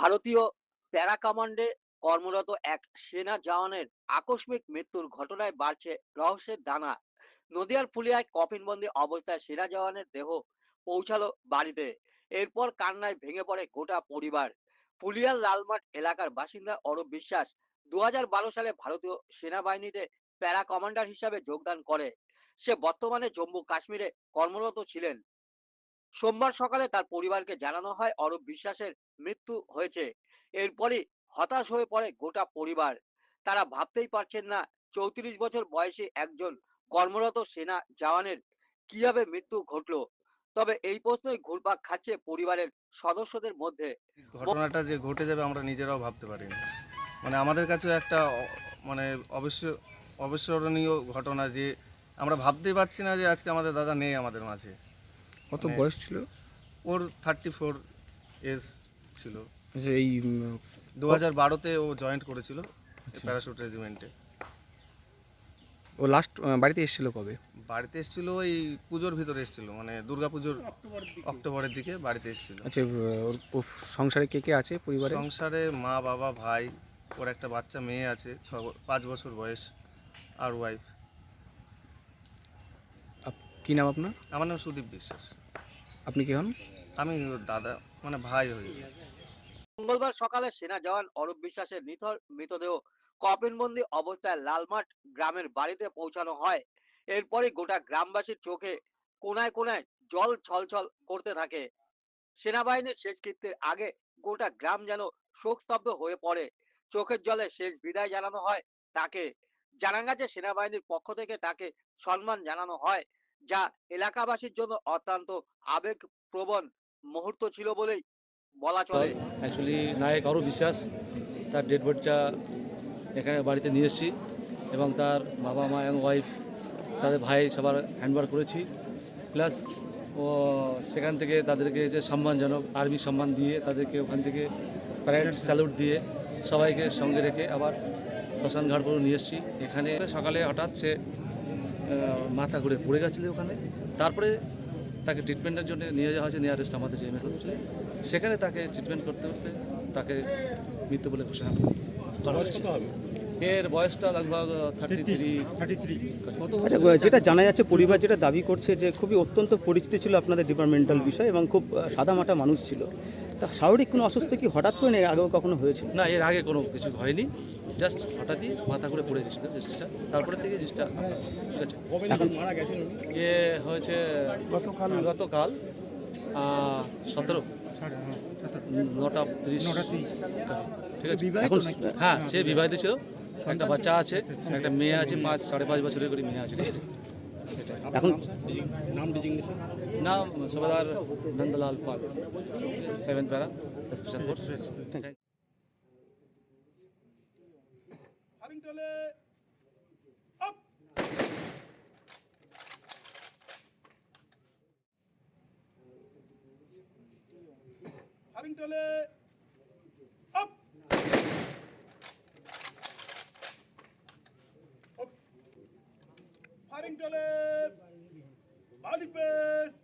ভারতীয় প্যারা কমান্ডে কর্মরত এক সেনা জওয়ানের আকস্মিক মৃত্যুর ঘটনায় বাড়ছে রহস্যের দানা। নদিয়ার ফুলিয়ায় কফিনবন্দি অবস্থায় সেনা জওয়ানের দেহ পৌঁছালো বাড়িতে। এরপর কান্নায় ভেঙে পড়ে গোটা পরিবার। ফুলিয়ার লালমাঠ এলাকার বাসিন্দা অরূপ বিশ্বাস দু হাজার বারো সালে ভারতীয় সেনাবাহিনীতে প্যারা কমান্ডার হিসাবে যোগদান করে। সে বর্তমানে জম্মু কাশ্মীরে কর্মরত ছিলেন। সোমবার সকালে তার পরিবারকে জানানো হয় অরূপ বিশ্বাসের মৃত্যু হয়েছে। এরপরই হতাশ হয়ে পড়ে গোটা পরিবার। তারা ভাবতেই পারছেন না চৌত্রিশ বছর বয়সী একজন কর্মরত সেনা জওয়ানের কীভাবে মৃত্যু ঘটলো। তবে এই প্রশ্নই ঘুরপাক খাচ্ছে পরিবারের সদস্যদের মধ্যে। ঘটনাটা যে ঘটে যাবে আমরা নিজেরাও ভাবতে পারিনি। মানে আমাদের কাছেও একটা মানে অবশ্য, অবিস্মরণীয় ঘটনা যে আমরা ভাবতেই পারছি না যে আজকে আমাদের দাদা নেই আমাদের মাঝে। কত মানে- বয়স ছিল? ওর থার্টি ফোর এজ ছিল। যে এই দু হাজার বারোতে ও জয়েন্ট করেছিল আচ্ছা। প্যারাশুট রেজিমেন্টে ও লাস্ট বাড়িতে এসেছিল কবে? বাড়িতে এসেছিল ওই পুজোর ভিতরে এসেছিল মানে দুর্গা পুজোর অক্টোবরের দিকে বাড়িতে এসেছিল। আচ্ছা ওর সংসারে কে কে আছে পরিবারে? সংসারে মা বাবা ভাই ওর একটা বাচ্চা মেয়ে আছে ছ পাঁচ বছর বয়স আর ওয়াইফ কি নাম আপনার? আমার নাম সুদীপ বিশ্বাস। আপনি কে হন? আমি দাদা মানে ভাই হয়ে মঙ্গলবার সকালে সেনা জওয়ান অরূপ বিশ্বাসের নিথর মৃতদেহ কফিনবন্দি অবস্থায় লালমাঠ গ্রামের বাড়িতে পৌঁছানো হয়। এরপরই গোটা গ্রামবাসীর চোখে কোনায় কোনায় জল ছলছল করতে থাকে। সেনাবাহিনীর শেষকৃত্যের আগে গোটা গ্রাম যেন শোকস্তব্ধ হয়ে পড়ে। চোখের জলে শেষ বিদায় জানানো হয় তাকে। জানা গেছে সেনাবাহিনীর পক্ষ থেকে তাকে সম্মান জানানো হয়। যা এলাকাবাসীর জন্য অত্যন্ত আবেগপ্রবণ মুহূর্ত ছিল বলেই বলা চলে। অ্যাকচুয়ালি নায়ক আরও বিশ্বাস তার ডেড বডিটা এখানে বাড়িতে নিয়ে এসেছি এবং তার বাবা মা এবং ওয়াইফ তাদের ভাই সবার হ্যান্ডওভার করেছি। প্লাস ও সেখান থেকে তাদেরকে যে সম্মানজনক আর্মি সম্মান দিয়ে তাদেরকে ওখান থেকে প্যারেড স্যালুট দিয়ে সবাইকে সঙ্গে রেখে আবার শ্মশান ঘাট পর্যন্ত নিয়ে এসেছি। এখানে সকালে হঠাৎ সে মাথা ঘুরে পড়ে গেছিল ওখানে। তারপরে তাকে ট্রিটমেন্টের জন্য নিয়ে যাওয়া হয়েছে নিয়ারেস্ট আমাদের যে এমএস হসপিটালে সেখানে তাকে ট্রিটমেন্ট করতে করতে তাকে মৃত্যু বলে ঘোষণা করা হয়েছে। এর বয়সটা লগভগ থার্টি থ্রি থার্টি থ্রি যেটা জানা যাচ্ছে পরিবার যেটা দাবি করছে যে খুবই অত্যন্ত পরিচিত ছিল আপনাদের ডিপার্টমেন্টাল বিষয় এবং খুব সাদামাটা মানুষ ছিল। তা শারীরিক কোনো অসুস্থ কি হঠাৎ করে আগেও কখনো হয়েছিল না এর আগে কোনো কিছু হয়নি। জাস্ট হঠাৎই মাথা ঘুরে পড়ে গেছিল জিনিসটা। তারপরে থেকে জিনিসটা ঠিক আছে? এ হয়েছে গতকাল। গতকাল সতেরো। নটা তিরিশ। ঠিক আছে? এখন হ্যাঁ সে বিবাহিত ছিল। একটা বাচ্চা আছে একটা মেয়ে আছে পাঁচ সাড়ে পাঁচ বছরের করে মেয়ে আছে ঠিক আছে? এখন নাম সুবেদার Nandalal Pal. Seven para special force হারিংটলে আপ। হারিংটলে বালি পেস